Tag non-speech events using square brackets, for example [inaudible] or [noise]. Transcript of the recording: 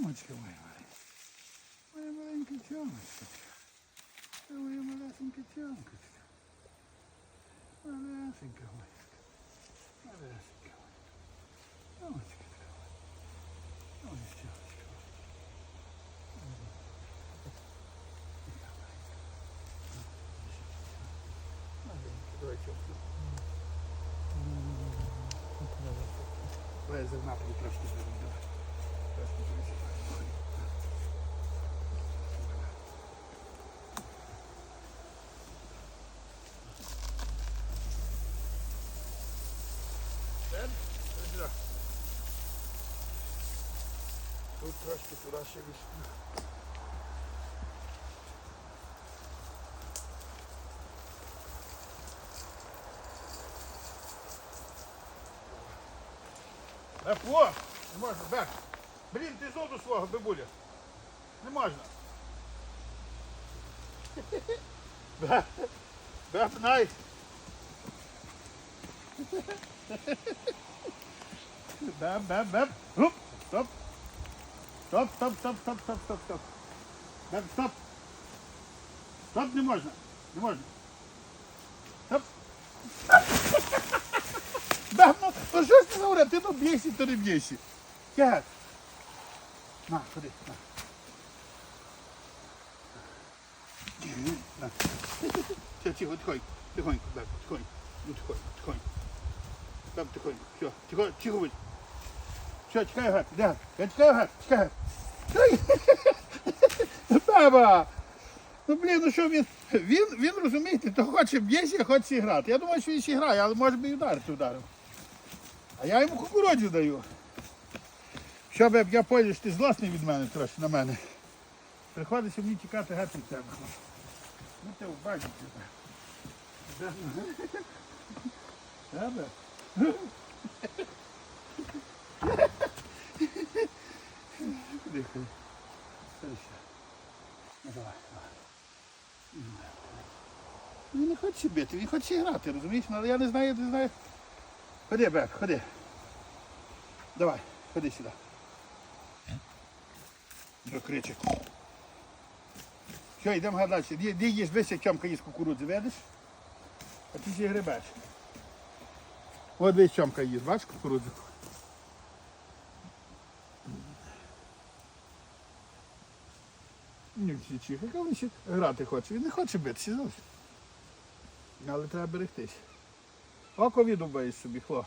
тямочка моя маленька. Моя маленька тямочка. Це моя малесенька тямка. Малесенька моя. Малесенька моя. Тямочка така. Ось тямочка. Маленький дочок. Давай за напрямку трошки зробимо. Тут трошки туди ще. Бефо! Не можна, Беф! Блін, ти зону свого, бабуля. Не можна. [laughs] Беф, Беф, най. Беф, Беф, Беф. Оп, стоп. Стоп, стоп, стоп, стоп, стоп, стоп, стоп. Беф, стоп. Стоп, не можна. Не можна. Стоп. [laughs] Да, ну, ну що ж ти говориш, ти ну б'єшся, то не б'єшся. Як? На, ходи, на. На. Тихо, тихонько, тихонько, так, тихонько. Ну, тихонько, тихонько. Тихо, тихо будь. Все, чекай, гад, де? Гад, чекай. [laughs] Баба! Ну блін, ну що він, він, він розумієте, то хоче б'єся, хоче грати. Я думаю, що він ще грає, але може би і вдарити вдарив. А я йому кукурудзю даю. Щоб як я поїду, що ти злосний від мене трохи на мене. Приходиться мені тікати геть від тебе. Ну ти бачиш тебе. Тебе? Ходи. Ну. Він не хоче бити, він хоче грати, розумієш? Ну, Але я не знаю, не знаю. Ходи, Беб, ходи. Давай, ходи сюди. До кричик. Що, йдемо гадати. Де, їж весь як чомка їсть кукурудзи, видиш? А ти ще грибеш. От весь чомка їсть, бачиш кукурудзу? Ні, чиха, яка він ще грати хоче. Він не хоче битися зовсім. Але треба берегтись. Око відубаєш собі, хлоп.